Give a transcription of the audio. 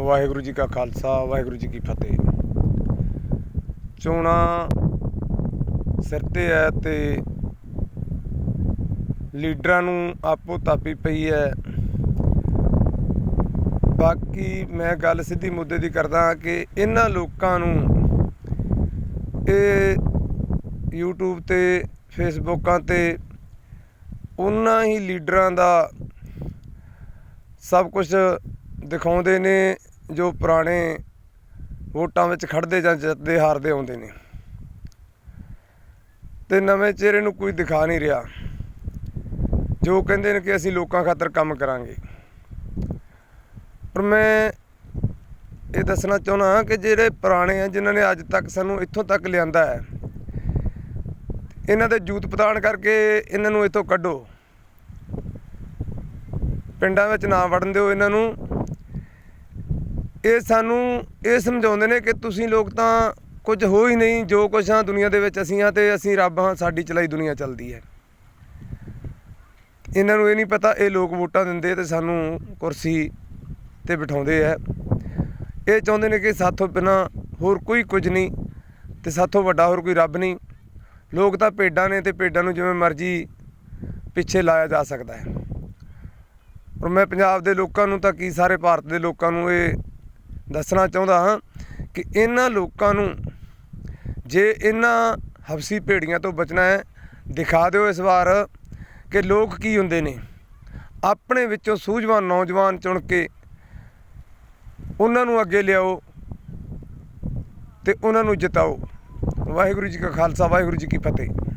ਵਾਹਿਗੁਰੂ ਜੀ ਕਾ ਖਾਲਸਾ, ਵਾਹਿਗੁਰੂ ਜੀ ਕੀ ਫਤਿਹ। ਚੋਣਾਂ ਸਿਰ ਤੇ ਹੈ ਤੇ ਲੀਡਰਾਂ ਨੂੰ ਆਪੋ ਤਾਪੀ ਪਈ ਹੈ ਬਾਕੀ ਮੈਂ ਗੱਲ ਸਿੱਧੀ ਮੁੱਦੇ ਦੀ ਕਰਦਾ ਕਿ ਇਹਨਾਂ ਲੋਕਾਂ ਨੂੰ ਇਹ YouTube ਤੇ ਫੇਸਬੁੱਕਾਂ ਤੇ ਉਹਨਾਂ ਹੀ ਲੀਡਰਾਂ ਦਾ ਸਭ ਕੁਝ ਦਿਖਾਉਂਦੇ ਨੇ। ਜੋ ਪੁਰਾਣੇ ਵੋਟਾਂ ਵਿੱਚ ਖੜਦੇ ਜਾਂ ਜਿੱਤਦੇ, ਹਾਰਦੇ ਆਉਂਦੇ ਨੇ। ਤੇ ਨਵੇਂ ਚਿਹਰੇ ਨੂੰ ਕੋਈ ਦਿਖਾ ਨਹੀਂ ਰਿਹਾ। ਜੋ ਕਹਿੰਦੇ ਨੇ ਕਿ ਅਸੀਂ ਲੋਕਾਂ ਖਾਤਰ ਕੰਮ ਕਰਾਂਗੇ। ਪਰ ਮੈਂ ਇਹ ਦੱਸਣਾ ਚਾਹੁੰਦਾ ਕਿ ਜਿਹੜੇ ਪੁਰਾਣੇ ਆ, ਜਿਨ੍ਹਾਂ ਨੇ ਅੱਜ ਤੱਕ ਸਾਨੂੰ ਇੱਥੋਂ ਤੱਕ ਲਿਆਂਦਾ ਹੈ, ਇਹਨਾਂ ਦੇ ਜੂਤ ਪਤਾਣ ਕਰਕੇ ਇਹਨਾਂ ਨੂੰ ਇੱਥੋਂ ਕੱਢੋ। ਪਿੰਡਾਂ ਵਿੱਚ ਨਾ ਵੜਨ ਦਿਓ ਇਹਨਾਂ ਨੂੰ। ਇਹ ਸਾਨੂੰ ਇਹ ਸਮਝਾਉਂਦੇ ਨੇ ਕਿ ਤੁਸੀਂ ਲੋਕ ਤਾਂ ਕੁਝ ਹੋ ਹੀ ਨਹੀਂ, ਜੋ ਕੁਛ ਹਾਂ ਦੁਨੀਆ ਦੇ ਵਿੱਚ ਅਸੀਂ ਹਾਂ ਤੇ ਅਸੀਂ ਰੱਬ ਹਾਂ, ਸਾਡੀ ਚਲਾਈ ਦੁਨੀਆ ਚੱਲਦੀ ਹੈ। ਇਹਨਾਂ ਨੂੰ ਇਹ ਨਹੀਂ ਪਤਾ, ਇਹ ਲੋਕ ਵੋਟਾਂ ਦਿੰਦੇ ਤੇ ਸਾਨੂੰ ਕੁਰਸੀ ਤੇ ਬਿਠਾਉਂਦੇ ਆ। ਇਹ ਚਾਹੁੰਦੇ ਨੇ ਕਿ ਸਾਥੋਂ ਬਿਨਾ ਹੋਰ ਕੋਈ ਕੁਝ ਨਹੀਂ ਤੇ ਸਾਥੋਂ ਵੱਡਾ ਹੋਰ ਕੋਈ ਰੱਬ ਨਹੀਂ। ਲੋਕ ਤਾਂ ਭੇਡਾਂ ਨੇ ਤੇ ਭੇਡਾਂ ਨੂੰ ਜਿਵੇਂ ਮਰਜ਼ੀ ਪਿੱਛੇ ਲਾਇਆ ਜਾ ਸਕਦਾ ਹੈ। ਪਰ ਮੈਂ ਪੰਜਾਬ ਦੇ ਲੋਕਾਂ ਨੂੰ ਤਾਂ ਕੀ ਸਾਰੇ ਭਾਰਤ ਦੇ ਲੋਕਾਂ ਨੂੰ ਇਹ ਦੱਸਣਾ ਚਾਹੁੰਦਾ ਹਾਂ ਕਿ ਇਹਨਾਂ ਲੋਕਾਂ ਨੂੰ ਜੇ ਇਹਨਾਂ ਹਫਸੀ ਭੇੜੀਆਂ ਤੋਂ ਬਚਣਾ ਹੈ, ਦਿਖਾ ਦਿਓ ਇਸ ਵਾਰ ਕਿ ਲੋਕ ਕੀ ਹੁੰਦੇ ਨੇ। ਆਪਣੇ ਵਿੱਚੋਂ ਸੂਝਵਾਨ ਨੌਜਵਾਨ ਚੁਣ ਕੇ ਉਹਨਾਂ ਨੂੰ ਅੱਗੇ ਲਿਆਓ ਤੇ ਉਹਨਾਂ ਨੂੰ ਜਿਤਾਓ। ਵਾਹਿਗੁਰੂ ਜੀ ਕਾ ਖਾਲਸਾ, ਵਾਹਿਗੁਰੂ ਜੀ ਕੀ ਫਤਿਹ।